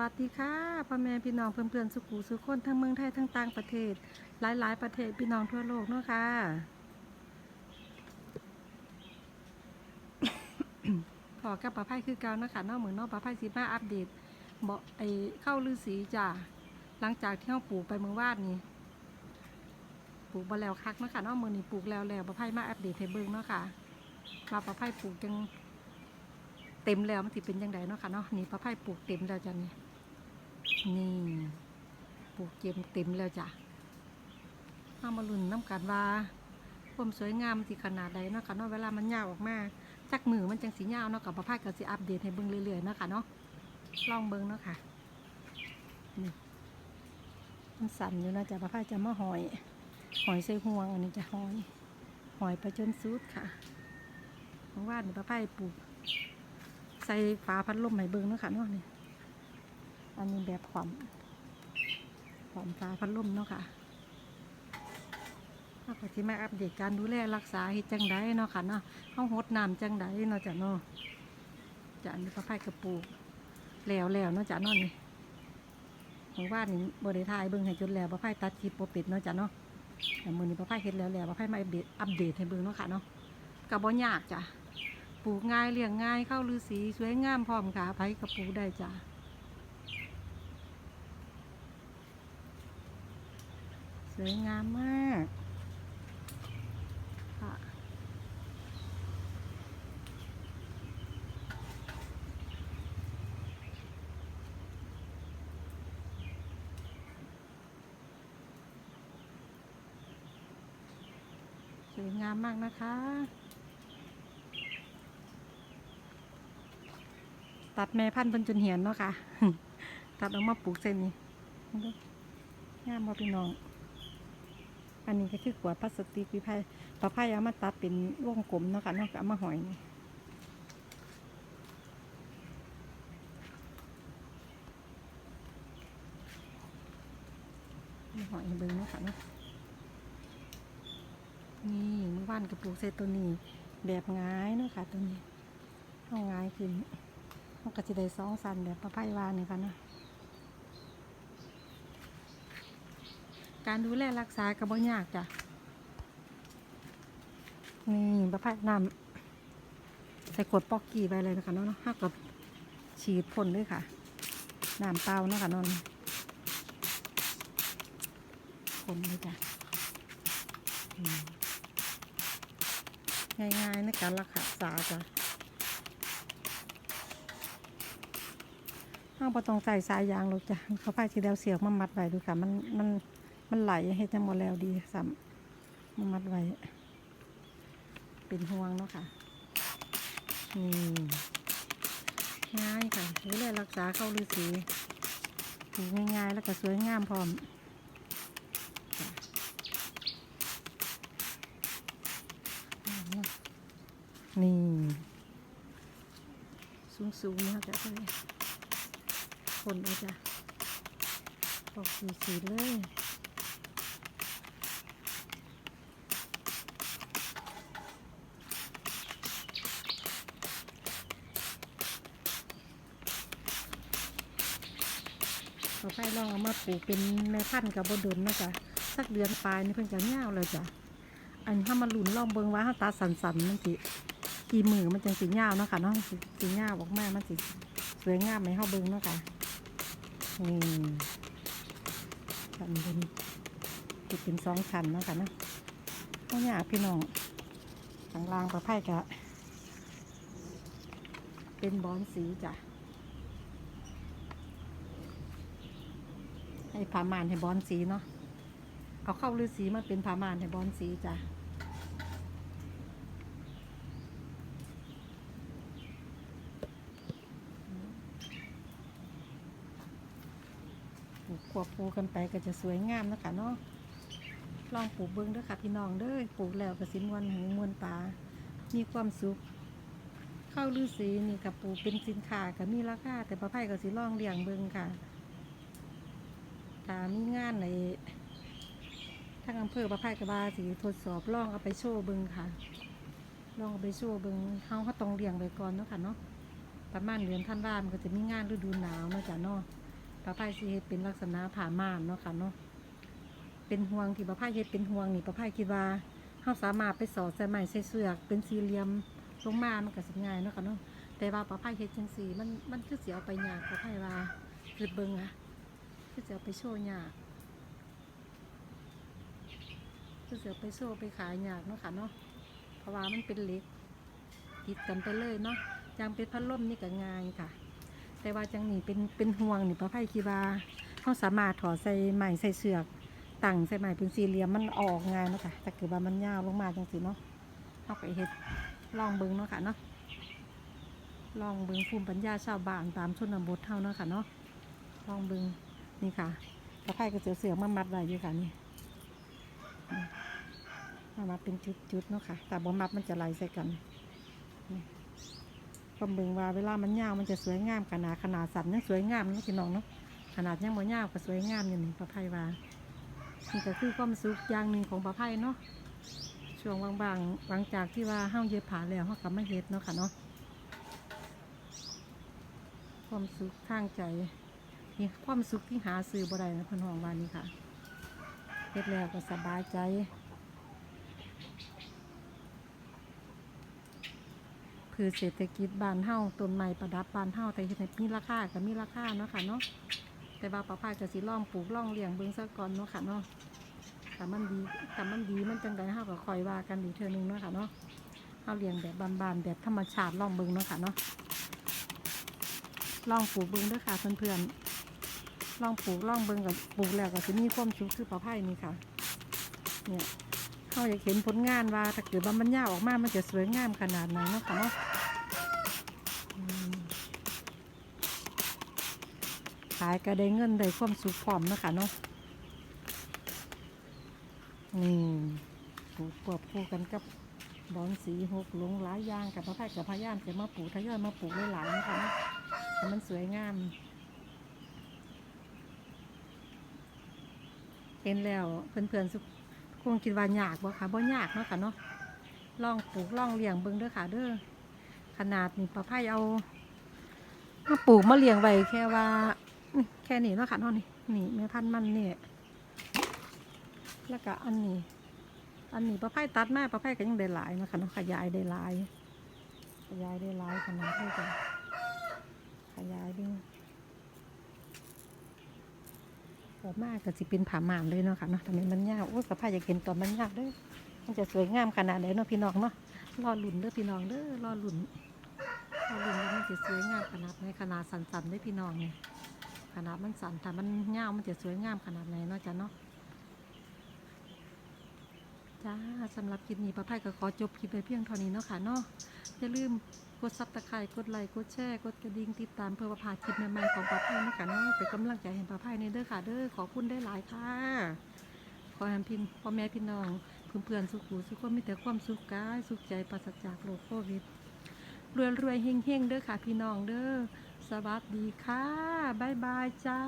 วัสดีค่ะพ่อแม่พี่น้องเพื่อนๆสุขุสุขคนทั้งเมืองไทยทั้งต่างประเทศ หลายๆประเทศพี่น้องทั่วโลกเนาะค่ะพอกับประไพ่คือเก่านะคะนอกเหมือนนอกประไพ่สีมาอัปเดตเบอกไอเข้าฤาษีจ้ะหลังจากที่เราปลูกไปเมื่อวานนี้ปลูกมาแล้วคักเนาะคะนอกมือนี้ปลูกแล้วแล้วประไพ่มาอัปเดตให้เบิ่งเนาะค่ะว่าประไพ่ปลูกจัง เต็มแล้วมันสิเป็นยังไงเนาะค่ะเนาะนี่ปลาไผ่ปลูกเต็มแล้วจ้ะนี่นี่ปลูกเต็มเต็มแล้วจ้ะเอามาลุ้นน้ำกันว่าความสวยงามมันสิขนาดใดเนาะค่ะเนาะเวลามันยาวออกมาจักมือมันจังสียาวเนาะกับปลาไผ่ก็สิอัปเดตให้เบิ่งเรื่อยๆเนาะค่ะเนาะลองเบิ่งเนาะค่ะนี่มันสั่นอยู่นะจ้ะปลาไผ่จะมาหอย หอยใส่ห่วงอันนี้จะหอย หอยไปจนสุดค่ะเพราะว่านี่ปลาไผ่ปลูก ใส่ฝาพัดลมให้เบิ่งเนาะค่ะเนาะนี่อันนี้แบบความความฝาพัดลมเนาะค่ะเราก็สิมาอัปเดตการดูแลรักษาเฮ็ดจังไดเนาะค่ะเนาะเฮาหดน้ำจังไดเนาะจ้ะเนาะจ้ะอันนี้พระไผ่กระปูแล้วแล้วเนาะจ้ะเนาะนี่ของว่านี่บ่ได้ถ่ายเบิ่งให้จนแล้วพระไผ่ตัดคลิปบ่เป็ดเนาะจ้ะเนาะแต่มื้อนี้พระไผ่เฮ็ดแล้วแล้วพระไผ่มาอัปเดตอัปเดตให้เบิ่งเนาะค่ะเนาะก็บ่ยากจ้ะ ปลูกง่ายเลี้ยงง่ายเข้าฤาษีสวยงามพร้อมค่ะไผกับปลูกได้จ้ะสวยงามมากค่ะสวยงามมากนะคะ ตัดแม่พันธุ์เพิ่นจนเหียนเนาะค่ะ ตัดออกมาปลูกเส้นนี้งามบ่พี่น้อง อันนี้ก็คือขวดพลาสติกวิพายปลาพายเอามาตัดเป็นวงกลมเนาะค่ะนาะก็เอามาหอยนี่หอยเบิ่งนะค่ะเนาะนี่เมื่อวานก็ปลูกเส้นตัวนี้แบบง่ายเนาะค่ะตัวนี้เอาง่ายขึ้น มันก็จะได้สองสันแบบประไพวานี่ค่ะนะการดูแลรักษาก็บ่ยากจ้ะนี่ประไพน้ำใส่ขวดปอกกี้ไปเลยนะคะเนาะห้ากับฉีดพ่นด้วยค่ะน้ำเปล่านะคะนอนพ่นเลยจ้ะง่ายๆในการรักษาจ้ะ ห้าปรตองใส่สายยางหรอกจ้ะเขาพายทีเดียวเสียกมามัดไว้ดูค่ะ มันมันมันไหลให้ทั้งหมดแล้วดีสัมมามัดไว้ เป็นห่วงเนาะค่ะนี่ง่ายค่ะดูแลรักษาเข้าฤาษีปลูกง่ายๆแล้วก็สวยงามพร้อมนี่ สูงๆนะคะจ้ะเลย คนเลยจ้ะออกสีสีเลยเราไปลองเอามาปลูกเป็นแม่พันธุ์กับบดนนะจ๊ะสักเดือนปลายนี่เพิ่นจะเงาเลยจ้ะอันถ้ามันหลุนลองเบิงว่าถ้าตาสันมันสิกี่มือมันจังสีเงาเนาะค่ะเนาะสิสีเงาออกมามันสิสวยงามไหมเฮาเบิงเนาะค่ะ นี่ชั้นบนติดเป็นสองชั้นเนาะคะเนาะก็อยากพี่น้องข้างล่างประไพ่กะเป็นบอนสีจ้ะ ให้ผ้ามานให้บอนสีเนาะ เอาเข้าฤาษีมาเป็นผ้ามานให้บอนสีจ้ะ ปลูกค วบคู่กันไปก็จะสวยงามนะคะเนาะลองปลูกเบิ้งเด้อค่ะพี่น้องเด้อปลูกแล้วก็สิมวนหูมวนตา มีความสุข เข้าฤาษีนี่กับปลูกเป็นสินค้าก็มีราคาแต่ประไพ่ก็สิล่องเลี้ยงเบิ้งค่ะถ้ามีงานในทางอำเภอประไพ่กบาสิทดสอบล่องเอาไปโชว์เบิ้งค่ะลองเอาไปโชว์เบิ้งเฮาเขาต้องเลี้ยงไปก่อนเนาะค่ะเนาะประมาณเดือนธันวาคมก็จะมีงานฤดูหนาวเนาะจ้ะเนาะ ป้าไพ่สิเฮ็ดเป็นลักษณะผ่าม่านเนาะค่ะเนาะเป็นห่วงที่ป้าไพ่เฮ็ดเป็นห่วงนี่ป้าไพ่คิดว่าเฮาสามารถไปสอดใส่ไม้ใส่เสือกเป็นสี่เหลี่ยมลงมามันก็สิง่ายเนาะค่ะเนาะแต่ว่าป้าไพ่เฮ็ดจังซี่มันมันคือสิเอาไปยากป้าไพ่ว่าคือเบิ่งอะคือสิเอาไปโชว์ยากคือสิเอาไปโชว์ไปขายยากเนาะค่ะเนาะเพราะว่ามันเป็นเหล็กติดกันไปเลยเนาะจังเป็นพัดลมนี่ก็ง่ายค่ะ แต่ว่าจังนี่เป็นเป็นห่วงนี่ป้าไพ่คิดว่าเขาสามารถถอดใส่ใหม่ใส่เสือกตั้งใส่ใหม่เป็นสี่เหลี่ยมมันออกงายเนาะค่ะแต่เกิดว่ามันยาวลงมาจังสิเนาะเขาไปเฮ็ดลองเบิ้งเนาะค่ะเนาะลองเบิ้งภูมิปัญญาชาวบ้านตามชนบทเท่าเนาะค่ะเนาะลองเบิ้งนี่ค่ะป้าไพ่ก็เสือเสือมามัดไว้อยู่ค่ะนี่มามัดเป็นจุดๆเนาะค่ะแต่บ่มัดมันจะไหลใส่กัน ก็เบิ่งว่าเวลามันยาวมันจะสวยงามขนาดขนาดสัตว์ยังสวยงามนะพี่น้องเนาะขนาดยังบ่ยาวก็สวยงามอย่างนี้ประไพว่านี่ก็คือความสุขอย่างหนึ่งของประไพเนาะช่วงบางๆหลังจากที่ว่าเฮาเย็บผ้าแล้วเฮากลับมาเฮ็ดเนาะค่ะเนาะความสุขทางใจนี่ความสุขที่หาซื้อบ่ได้นะพิ่นห้องว่านี่ค่ะเฮ็ดแล้วก็สบายใจ คือเศรษฐกิจบานเฮาต้นไม้ประดับบานเฮาแต่เฮ็ดให้มีราคาก็มีราคาเนาะค่ะเนาะแต่ว่าป้าพายก็สิล่องปลูกล่องเลี้ยงเบิ่งซะก่อนเนาะค่ะเนาะถ้ามันดีถ้ามันดีมันจังไดเฮาก็คอยว่ากันอีกเทื่อนึงเนาะค่ะเนาะเฮาเลี้ยงแบบบานๆแบบธรรมชาติล่องเบิ่งเนาะค่ะเนาะล่องปลูกเบิ่งเด้อค่ะเพื่อนๆล่องปลูกล่องเบิ่งกับปลูกแล้วก็สิมีความสุขคือป้าพายนี่ค่ะ เนี่ย เขาอยากเห็นผลงานว่าถ้าเกิดว่ามันยาวออกมามันจะสวยงามขนาดไหนเนาะค่ะเนาะขายก็ได้เงินได้ความสุขพร้อมเนาะค่ะเนาะนี่ปลูกควบคู่กันกับบอนสีหกหลงหลายย่างกับพระพายกับพระย่านจะมาปลูกทยอยมาปลูกหลายๆนะคะเนาะมันสวยงาม เห็นแล้วเพื่อนๆสุ คงคิดว่ายากบ่ค่ะบ่ยากเนาะค่ะเนาะลองปลูกลองเลี้ยงเบิ่งเด้อค่ะเด้อขนาดนี่ป้าไผ่เอามาปลูกมาเลี้ยงไว้แค่ว่าแค่นี้เนาะค่ะเนาะนี่นี่แม่พันธุ์มันนี่แล้วก็อันนี้ อันนี้ป้าไผ่ตัดมาป้าไผ่ก็ยังได้หลายเนาะค่ะเนาะขยายได้หลายขยายได้หลายขนาดเท่ากันขยายดึง ออกมากก็สิเป็นผ่าหมานเลยเนาะค่ะเนาะทำไมมันยาวโอ้ยป้าไผ่อยากเห็นตอนมันยาวเด้อมันจะสวยงามขนาดไหนเนาะพี่น้องเนาะรอหลุนเด้อพี่น้องเด้อรอหลุนรอหลุ่นว่ามันจะสวยงามขนาดไหนขนาดสันๆได้พี่น้องเนี่ยขนาดมันสันถ้ามันยาวมันจะสวยงามขนาดไหนเนาะจ้ะเนาะจ้าสำหรับคลิปนี้ป้าไพ่ก็ขอจบคลิปไปเพียงเท่านี้เนาะค่ะเนาะอย่าลืม กดซับตะไคร้กดไลค์กดแชร์กดกระดิ่งติดตามเพื่อว่าพาคลิปใหม่ๆของป้าไพ่นะคะเนาะเป็นกำลังใจให้ป้าไพ่ในเด้อค่ะเด้อขอบคุณได้หลายค่ะ ขอให้พี่พ่อแม่พี่น้องเพื่อนๆสุขุสุขคนมีแต่ความสุขกายสุขใจปราศจากโรคโควิดรวยรวยๆเฮงเฮงเด้อค่ะพี่น้องเด้อสวัสดีค่ะ บ๊ายบายจ้า